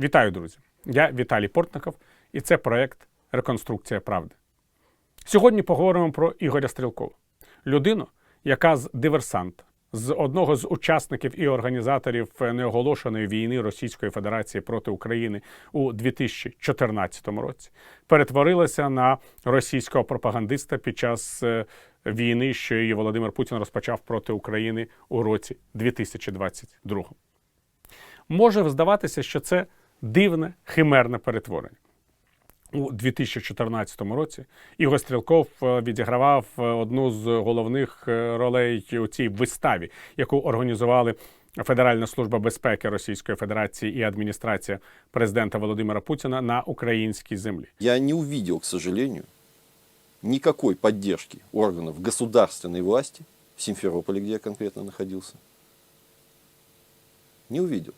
Вітаю, друзі! Я Віталій Портников, і це проект Реконструкція правди. Сьогодні поговоримо про Ігоря Стрілкова, людину, яка з диверсанта, з одного з учасників і організаторів неоголошеної війни Російської Федерації проти України у 2014 році, перетворилася на російського пропагандиста під час е, війни, що її Володимир Путін розпочав проти України у році 2022. Може здаватися, що це дивне химерне перетворення. У 2014 році Ігор Стрілков е, відігравав е, одну з головних е, ролей у цій виставі, яку організували Федеральна служба безпеки Російської Федерації і адміністрація президента Володимира Путіна на українській землі. Я не увидел, к сожалению, никакой поддержки органов государственной власти в Симферополе, где я конкретно находился. Не увидел.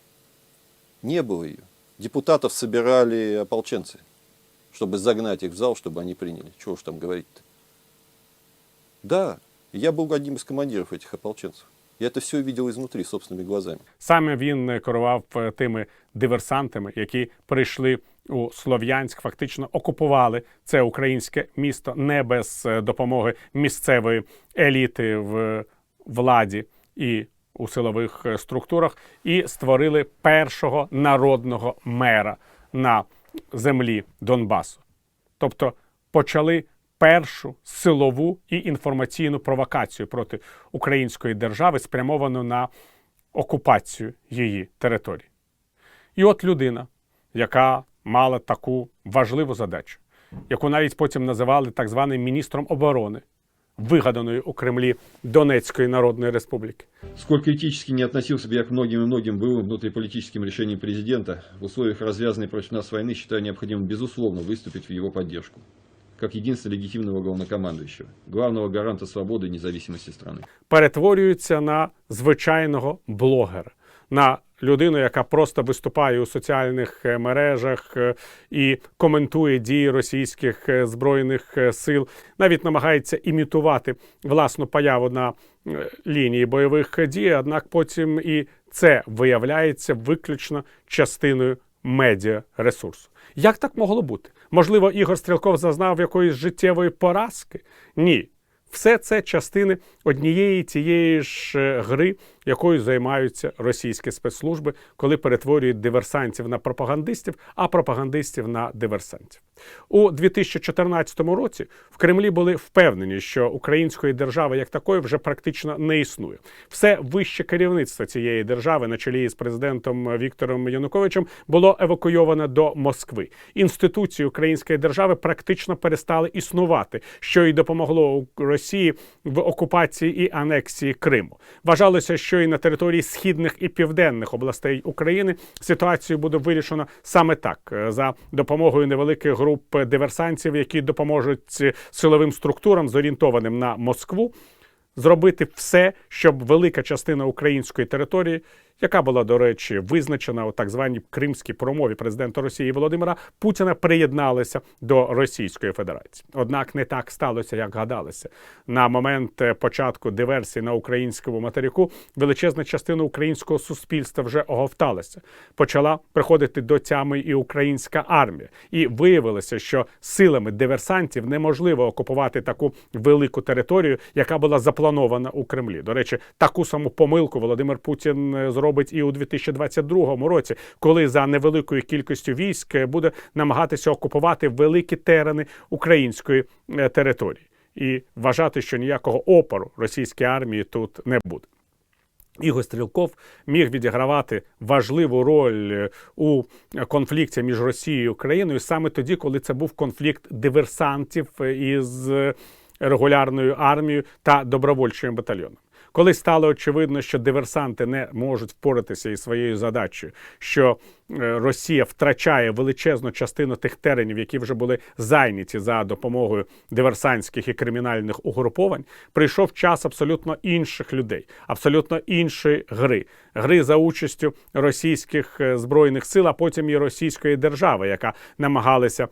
Не было ее. Депутатов собирали ополченцы, чтобы загнать их в зал, чтобы они приняли. Чего уж там говорить-то. Да, я был одним из командиров этих ополченцев. Я это все видел изнутри, собственными глазами. Саме він е, керував е, тими диверсантами, які прийшли у Слов'янськ, фактично окупували це українське місто не без е, допомоги місцевої еліти в владі і у силових е, структурах, і створили першого народного мера на землі Донбасу. Тобто почали першу силову і інформаційну провокацію проти української держави, спрямовану на окупацію її території. І от людина, яка мала таку важливу задачу, яку навіть потім називали так званим міністром оборони, вигаданої у Кремлі Донецької Народної Республіки. Сколь критически не относился бы я к многим и многим былым внутриполитическим решениям президента, в условиях развязанной против нас войны считаю необходимым безусловно выступить в его поддержку, как единственного легитимного главнокомандующего, главного гаранта свободы и независимости страны. перетворюється на звичайного блогера, на людину, яка просто виступає у соціальних е, мережах е, і коментує дії російських е, збройних сил, навіть намагається імітувати власну появу на лінії бойових дій. Однак потім і це виявляється виключно частиною медіа ресурсу. Як так могло бути? Можливо, Ігор Стрілков зазнав якоїсь життєвої поразки? Ні. Все це частини однієї тієї ж е, гри, якою займаються російські спецслужби, коли перетворюють диверсантів на пропагандистів, а пропагандистів на диверсантів. У 2014 році в Кремлі були впевнені, що української держави як такої вже практично не існує. Все вище керівництво цієї держави, на чолі з президентом Віктором Януковичем, було евакуйовано до Москви. Інституції української держави практично перестали існувати, що й допомогло Росії в окупації і анексії Криму. Вважалося, що і на території східних і південних областей України ситуацію буде вирішено саме так е, за допомогою невеликих груп диверсантів, які допоможуть силовим структурам, зорієнтованим на Москву, зробити все, щоб велика частина української території, яка була, до речі, визначена у так званій кримській промові президента Росії Володимира Путіна, приєдналися до Російської Федерації. Однак не так сталося, як гадалося. На момент е, початку диверсії на українському материку величезна частина українського суспільства вже оговталася. Почала приходити до тями і українська армія, і виявилося, що силами диверсантів неможливо окупувати таку велику територію, яка була запланована у Кремлі. До речі, таку саму помилку Володимир Путін е, зробить і у 2022 році, коли за невеликою кількістю військ е, буде намагатися окупувати великі терени української е, території і вважати, що ніякого опору російській армії тут не буде. Ігор Стрілков міг відігравати важливу роль е, у конфлікті між Росією і Україною саме тоді, коли це був конфлікт диверсантів із регулярною армією та добровольчим батальйоном. Коли стало очевидно, що диверсанти не можуть впоратися із своєю задачею, що е, Росія втрачає величезну частину тих теренів, які вже були зайняті за допомогою диверсантських і кримінальних угруповань, прийшов час абсолютно інших людей, абсолютно іншої гри, гри за участю російських е, збройних сил, а потім і російської держави, яка намагалася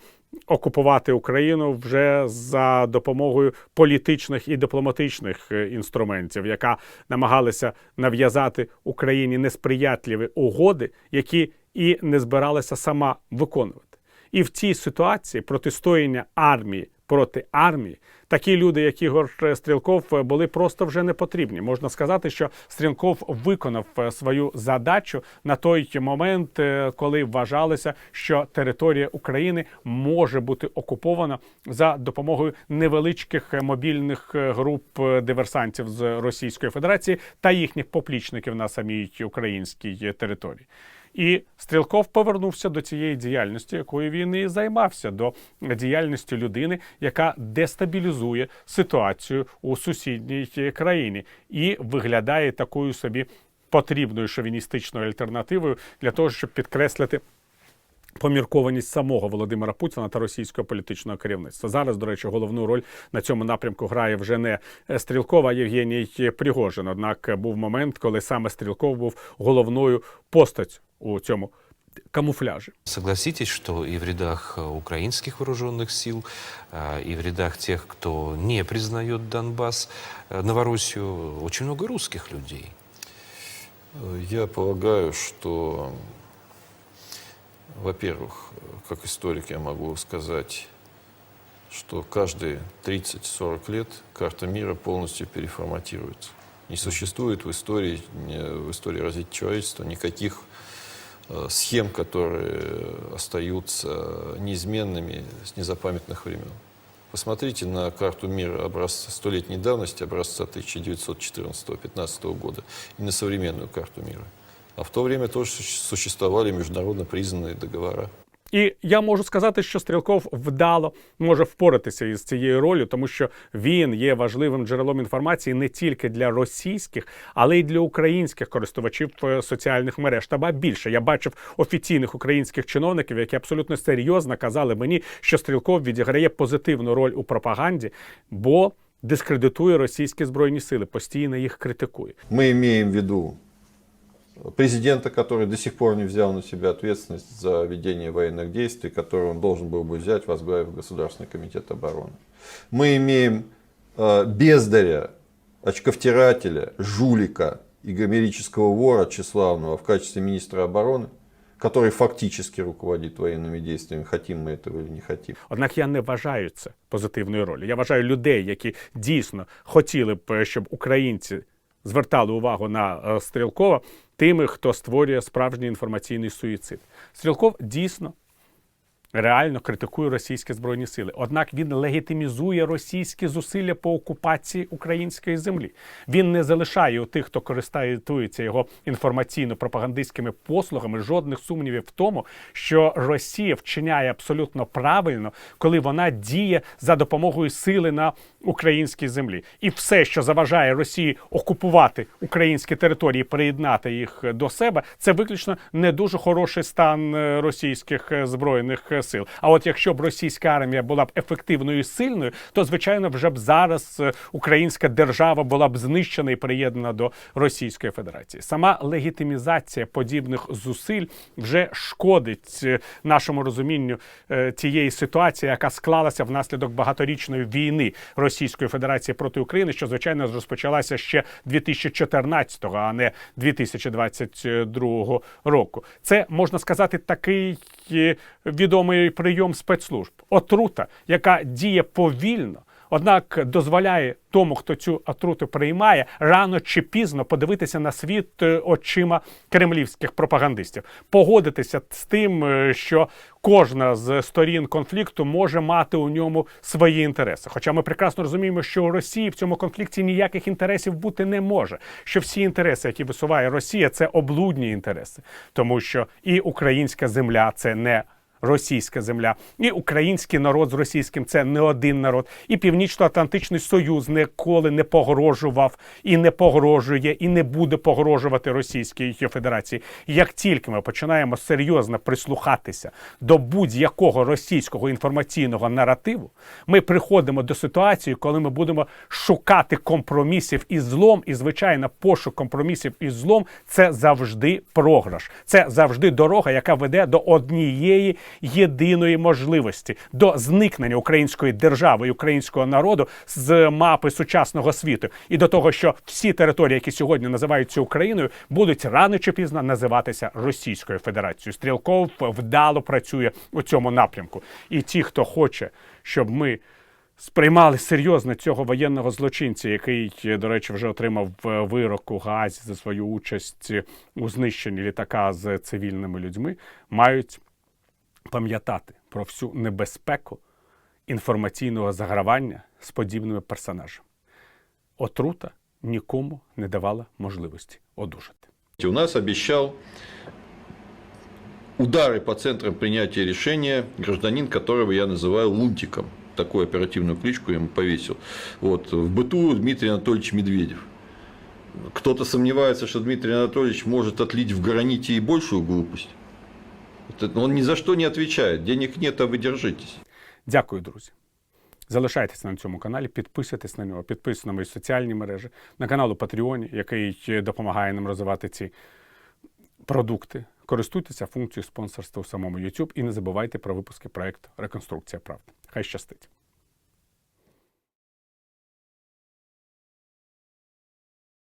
окупувати Україну вже за допомогою політичних і дипломатичних е, інструментів, яка намагалася нав'язати Україні несприятливі угоди, які і не збиралася сама виконувати. І в цій ситуації протистояння армії проти армії такі люди, як Ігор Стрілков, були просто вже не потрібні. Можна сказати, що Стрілков виконав е, свою задачу на той момент, е, коли вважалося, що територія України може бути окупована за допомогою невеличких е, мобільних е, груп е, диверсантів з Російської Федерації та їхніх поплічників на самій українській е, території. І Стрілков повернувся до цієї діяльності, якою він і займався, до діяльності людини, яка дестабілізує ситуацію у сусідній країні і виглядає такою собі потрібною шовіністичною альтернативою для того, щоб підкреслити. Поміркованість самого Володимира Путіна та російського політичного керівництва зараз, до речі, головну роль на цьому напрямку грає вже не Стрілкова, а Євгеній Пригожин. Однак був момент, коли саме Стрілков був головною постать у цьому камуфляжі. Согласитесь, что и в рядах э, украинских вооруженных сил, э, и в рядах тех, кто не признает Донбасс, э, Новороссию, очень много русских людей. Я полагаю, что, во-первых, как историк я могу сказать, что каждые 30-40 лет карта мира полностью переформатируется. Не существует в истории, в истории развития человечества никаких э, схем, которые остаются неизменными с незапамятных времен. Посмотрите на карту мира образца столетней давности, образца 1914-15 года, и на современную карту мира. А в то время тоже суще- существовали международно признанные договора. І я можу сказати, що Стрілков вдало може впоратися із цією ролью, тому що він є важливим джерелом інформації не тільки для російських, але й для українських користувачів е, соціальних мереж. Та ба більше я бачив офіційних українських чиновників, які абсолютно серйозно казали мені, що Стрілков відіграє позитивну роль у пропаганді, бо дискредитує російські збройні сили, постійно їх критикує. Мы имеем в виду президента, который до сих пор не взял на себя ответственность за ведение военных действий, который он должен был бы взять, возглавив Государственный комитет обороны. Мы имеем э, бездаря, очковтирателя, жулика и гомерического вора тщеславного в качестве министра обороны, который фактически руководит военными действиями, хотим мы этого или не хотим. Однак я не вважаю це позитивною ролью. Я вважаю людей, які дійсно хотіли б, щоб українці звертали увагу на е, Стрілкова, тими, хто створює справжній інформаційний суїцид. Стрілков дійсно реально критикує російські збройні сили. Однак він легітимізує російські зусилля по окупації української землі. Він не залишає у тих, хто користується його інформаційно-пропагандистськими послугами, жодних сумнівів в тому, що Росія вчиняє абсолютно правильно, коли вона діє за допомогою сили на українській землі. І все, що заважає Росії окупувати українські території, приєднати їх до себе, це виключно не дуже хороший стан е, російських е, збройних е, сил. А от якщо б російська армія була б ефективною і сильною, то звичайно вже б зараз е, українська держава була б знищена і приєднана до Російської Федерації. Сама легітимізація подібних зусиль вже шкодить е, нашому розумінню е, тієї ситуації, яка склалася внаслідок багаторічної війни Російської Федерації проти України, що звичайно розпочалася ще 2014-го, а не 2022 року. Це можна сказати такий е, відомий прийом спецслужб отрута, яка діє повільно. Однак дозволяє тому, хто цю отруту приймає, рано чи пізно подивитися на світ е, очима кремлівських пропагандистів, погодитися з тим, е, що кожна з сторін конфлікту може мати у ньому свої інтереси. Хоча ми прекрасно розуміємо, що у Росії в цьому конфлікті ніяких інтересів бути не може. Що всі інтереси, які висуває Росія, це облудні інтереси, тому що і українська земля це не російська земля, і український народ з російським це не один народ, і Північно-Атлантичний Союз ніколи не погрожував і не погрожує, і не буде погрожувати Російській Федерації. Як тільки ми починаємо серйозно прислухатися до будь-якого російського інформаційного наративу, ми приходимо до ситуації, коли ми будемо шукати компромісів із злом, і звичайно, пошук компромісів із злом це завжди програш, це завжди дорога, яка веде до однієї єдиної можливості до зникнення української держави і українського народу з мапи сучасного світу, і до того, що всі території, які сьогодні називаються Україною, будуть рано чи пізно називатися Російською Федерацією. Стрілков вдало працює у цьому напрямку. І ті, хто хоче, щоб ми сприймали серйозно цього воєнного злочинця, який, до речі, вже отримав е, вирок у Гаазі за свою участь у знищенні літака з цивільними людьми, мають пам'ятати про всю небезпеку інформаційного загравання з подібними персонажами. Отрута нікому не давала можливості одужати. У нас обещал удары по центрам принятия решения гражданин, которого я называю Лунтиком. Такую оперативную кличку я ему повесил. Вот. В быту Дмитрий Анатольевич Медведев. Кто-то сомневается, что Дмитрий Анатольевич может отлить в граните и большую глупость. Он ні за що не відповідає. Денег нет, а ви держитесь. Дякую, друзі. Залишайтеся на цьому каналі, підписуйтесь на нього, підписуйтесь на мої соціальні мережі, на канал у Патреоні, який допомагає нам розвивати ці продукти. Користуйтеся функцією спонсорства у самому YouTube і не забувайте про випуски проекту Реконструкція правди. Хай щастить!